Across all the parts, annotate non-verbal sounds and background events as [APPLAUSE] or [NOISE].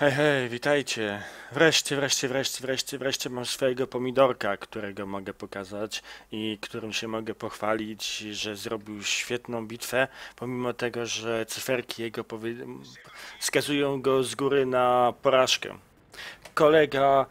Hej, hej, witajcie. Wreszcie, wreszcie, wreszcie, wreszcie, wreszcie mam swojego pomidorka, którego mogę pokazać i którym się mogę pochwalić, że zrobił świetną bitwę, pomimo tego, że cyferki jego wskazują go z góry na porażkę. Kolega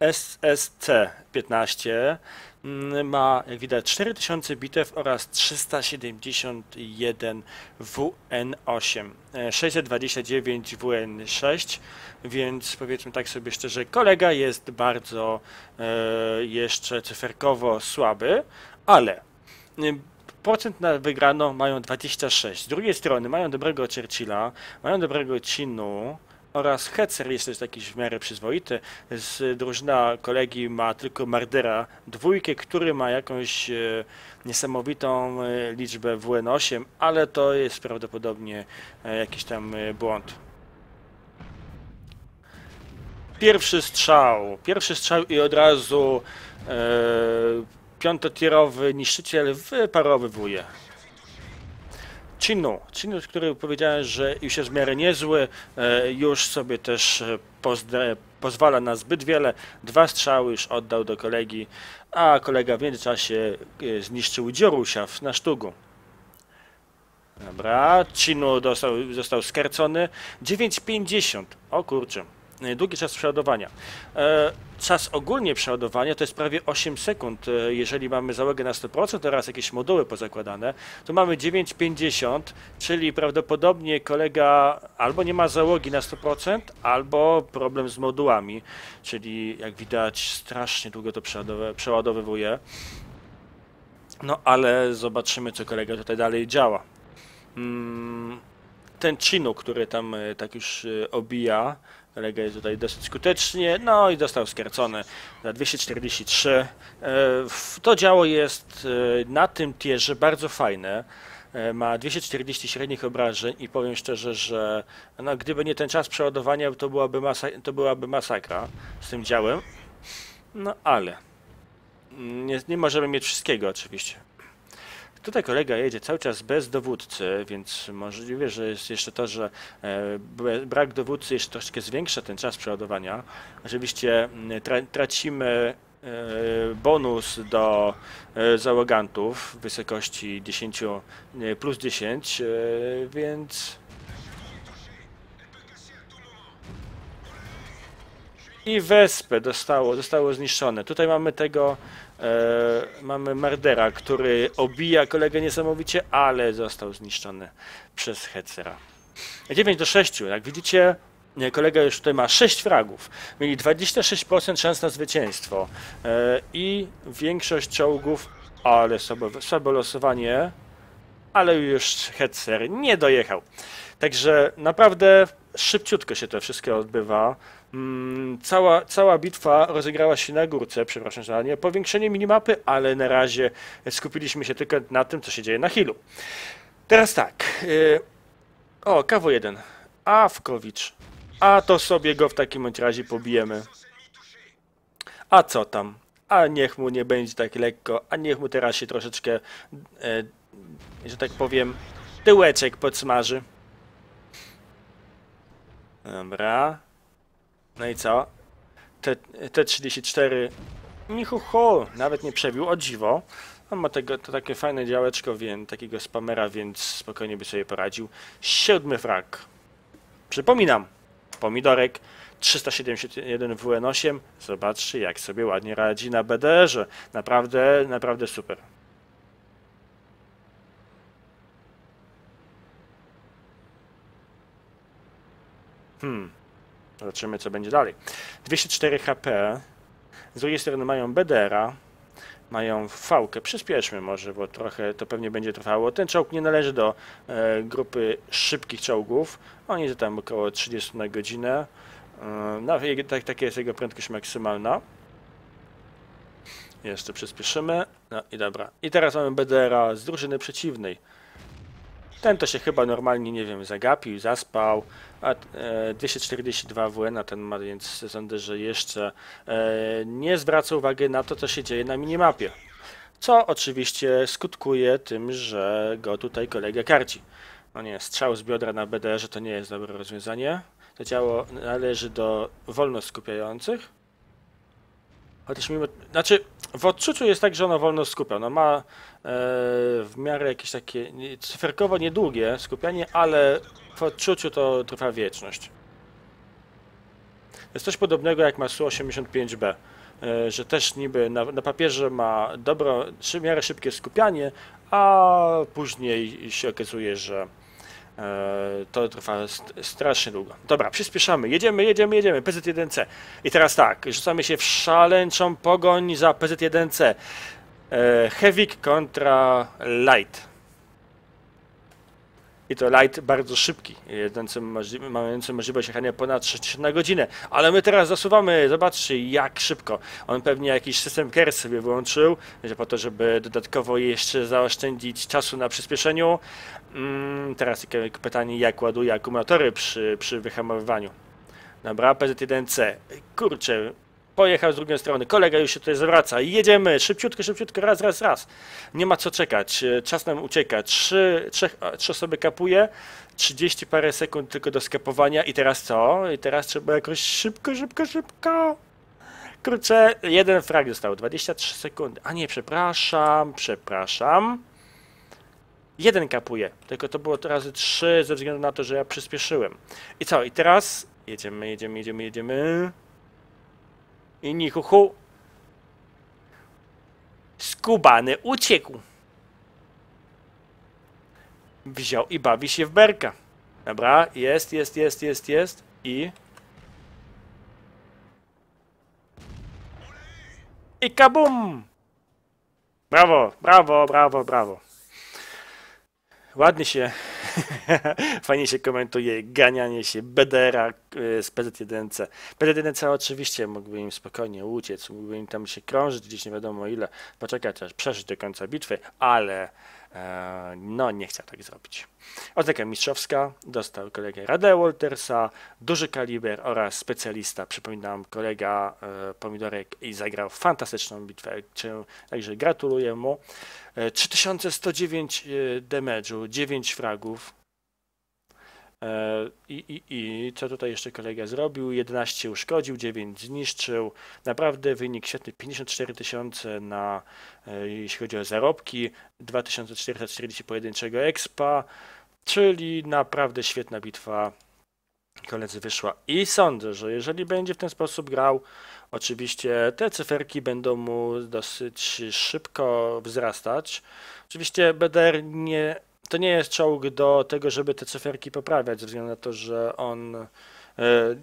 e SSC 15 mm, ma, jak widać, 4000 bitew oraz 371 WN8, e, 629 WN6, więc powiedzmy tak sobie szczerze, kolega jest bardzo e, jeszcze cyferkowo słaby, ale y, procent na wygraną mają 26. Z drugiej strony mają dobrego Churchilla, mają dobrego Chinu, oraz Hetzer jest też taki w miarę przyzwoity. Z drużyna kolegi ma tylko Mardera dwójkę, który ma jakąś e, niesamowitą e, liczbę WN8, ale to jest prawdopodobnie e, jakiś tam błąd. Pierwszy strzał, pierwszy strzał i od razu e, piątotierowy niszczyciel wyparowywuje. Chinu, Chinu, który powiedziałem, że już jest w miarę niezły, e, już sobie też e, pozwala na zbyt wiele. Dwa strzały już oddał do kolegi, a kolega w międzyczasie e, zniszczył Dziorusia na sztugu. Dobra, Chinu dostał, został skarcony. 9,50. O kurczę. E, Długi czas przeładowania. E, czas ogólnie przeładowania to jest prawie 8 sekund. E, jeżeli mamy załogę na 100% oraz jakieś moduły pozakładane, to mamy 9,50, czyli prawdopodobnie kolega albo nie ma załogi na 100%, albo problem z modułami, czyli jak widać strasznie długo to przeładowy- przeładowywuje. No ale zobaczymy, co kolega tutaj dalej działa. Mm, ten Chinu, który tam e, tak już e, obija, kolega jest tutaj dosyć skutecznie, no i został skarcony za 243. E, To działo jest na tym tierze bardzo fajne. Ma 240 średnich obrażeń i powiem szczerze, że no, gdyby nie ten czas przeładowania, to byłaby, to byłaby masakra z tym działem. No ale nie, nie możemy mieć wszystkiego oczywiście. Tutaj kolega jedzie cały czas bez dowódcy, więc możliwe, że jest jeszcze to, że e, brak dowódcy jeszcze troszeczkę zwiększa ten czas przeładowania. Oczywiście mm, tra tracimy e, bonus do e, załogantów w wysokości 10 e, plus 10, e, więc i wespę dostało, zostało zniszczone. Tutaj mamy tego, mamy Mardera, który obija kolegę niesamowicie, ale został zniszczony przez Hetzera. 9 do 6, jak widzicie, kolega już tutaj ma 6 fragów. Mieli 26% szans na zwycięstwo e, i większość czołgów, ale słabe, słabe losowanie, ale już Hetzer nie dojechał. Także naprawdę szybciutko się to wszystko odbywa. Mm, Cała, cała bitwa rozegrała się na górce, przepraszam za nie powiększenie minimapy, ale na razie skupiliśmy się tylko na tym, co się dzieje na Hillu. Teraz tak. y, O, KW1. Awkowicz. A to sobie go w takim razie pobijemy. A co tam? A niech mu nie będzie tak lekko, a niech mu teraz się troszeczkę, e, że tak powiem, tyłeczek podsmaży. Dobra. No i co? T, T34 Michuchu, nawet nie przebił, o dziwo. On ma tego, to takie fajne działeczko, więc takiego spamera, więc spokojnie by sobie poradził. Siódmy frak. Przypominam, pomidorek 371 WN8. Zobaczcie, jak sobie ładnie radzi na BDR-ze. Naprawdę, naprawdę super. Hmm. Zobaczymy, co będzie dalej. 204 HP. Z drugiej strony mają BDR-a. Mają fałkę. Przyspieszmy może, bo trochę to pewnie będzie trwało. Ten czołg nie należy do e, grupy szybkich czołgów. Oni to tam około 30 na godzinę. E, no, tak, taka jest jego prędkość maksymalna. Jeszcze przyspieszymy. No i dobra. I teraz mamy BDR-a z drużyny przeciwnej. Ten to się chyba normalnie, nie wiem, zagapił, zaspał, a e, 242 WN, a ten ma, więc sądzę, że jeszcze e, nie zwraca uwagi na to, co się dzieje na minimapie. Co oczywiście skutkuje tym, że go tutaj kolega karci. No nie, strzał z biodra na BDR-ze to nie jest dobre rozwiązanie. To ciało należy do wolno skupiających. Chociaż mimo... Znaczy, w odczuciu jest tak, że ono wolno skupia. Ono ma e, w miarę jakieś takie cyferkowo niedługie skupianie, ale w odczuciu to trwa wieczność. Jest coś podobnego jak ma Su-85B, e, że też niby na, na papierze ma dobro, w miarę szybkie skupianie, a później się okazuje, że to trwa st- strasznie długo. Dobra, przyspieszamy, jedziemy, jedziemy, jedziemy, PZ1C. I teraz tak, rzucamy się w szaleńczą pogoń za PZ1C. E, Heavik kontra Light. I to light bardzo szybki, mający możliwość jechania ponad 6 na godzinę. Ale my teraz zasuwamy, zobaczcie jak szybko. On pewnie jakiś system KER sobie włączył, że po to, żeby dodatkowo jeszcze zaoszczędzić czasu na przyspieszeniu. Mm, teraz pytanie, jak ładuje akumulatory przy, przy wyhamowywaniu. Dobra, PZ1C. Kurczę, pojechał z drugiej strony. Kolega już się tutaj zwraca. Jedziemy, szybciutko, szybciutko, raz, raz, raz. Nie ma co czekać. e, Czas nam ucieka. Trzy, trzech, a, trzy osoby kapuje. 30 parę sekund tylko do skapowania. I teraz co? I teraz trzeba jakoś szybko, szybko, szybko. Kurczę, jeden frag został. 23 sekundy. A nie, przepraszam, przepraszam. Jeden kapuje. Tylko to było to razy 3 ze względu na to, że ja przyspieszyłem. I co? I teraz jedziemy, jedziemy, jedziemy, jedziemy. I nichuchu. Skubany uciekł. Wziął i bawi się w berka. Dobra, jest, jest, jest, jest, jest. I... I kabum! Brawo, brawo, brawo, brawo. Ładnie się, [LAUGHS] fajnie się komentuje ganianie się Bedera y, z PZ1C. PZ1C oczywiście mógłby im spokojnie uciec, mógłby im tam się krążyć gdzieś nie wiadomo ile, poczekać aż przeżyć do końca bitwy, ale no nie chciał tak zrobić. Oznaka mistrzowska dostał kolegę Radę Waltersa, duży kaliber oraz specjalista, przypominam, kolega e, Pomidorek i zagrał fantastyczną bitwę, także gratuluję mu. E, 3109 e, damage'u, 9 fragów. E, I, i, I co tutaj jeszcze kolega zrobił? 11 uszkodził, 9 zniszczył. Naprawdę wynik świetny, 54 tysiące na, e, jeśli chodzi o zarobki, 2440 pojedynczego expa, czyli naprawdę świetna bitwa koledzy wyszła. I sądzę, że jeżeli będzie w ten sposób grał, oczywiście te cyferki będą mu dosyć szybko wzrastać. Oczywiście BDR nie, to nie jest czołg do tego, żeby te cyferki poprawiać, ze względu na to, że on, e,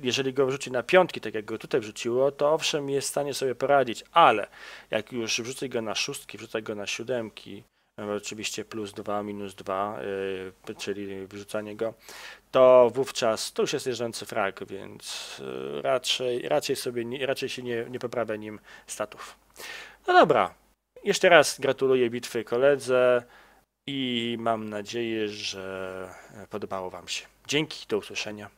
jeżeli go wrzuci na piątki, tak jak go tutaj wrzuciło, to owszem jest w stanie sobie poradzić, ale jak już wrzucę go na szóstki, wrzucę go na siódemki, e, oczywiście plus 2, minus 2, e, czyli wrzucanie go, to wówczas to już jest jeżdżący frag, więc raczej, raczej sobie raczej się nie, nie poprawia nim statów. No dobra, jeszcze raz gratuluję bitwy koledze i mam nadzieję, że podobało Wam się. Dzięki, do usłyszenia.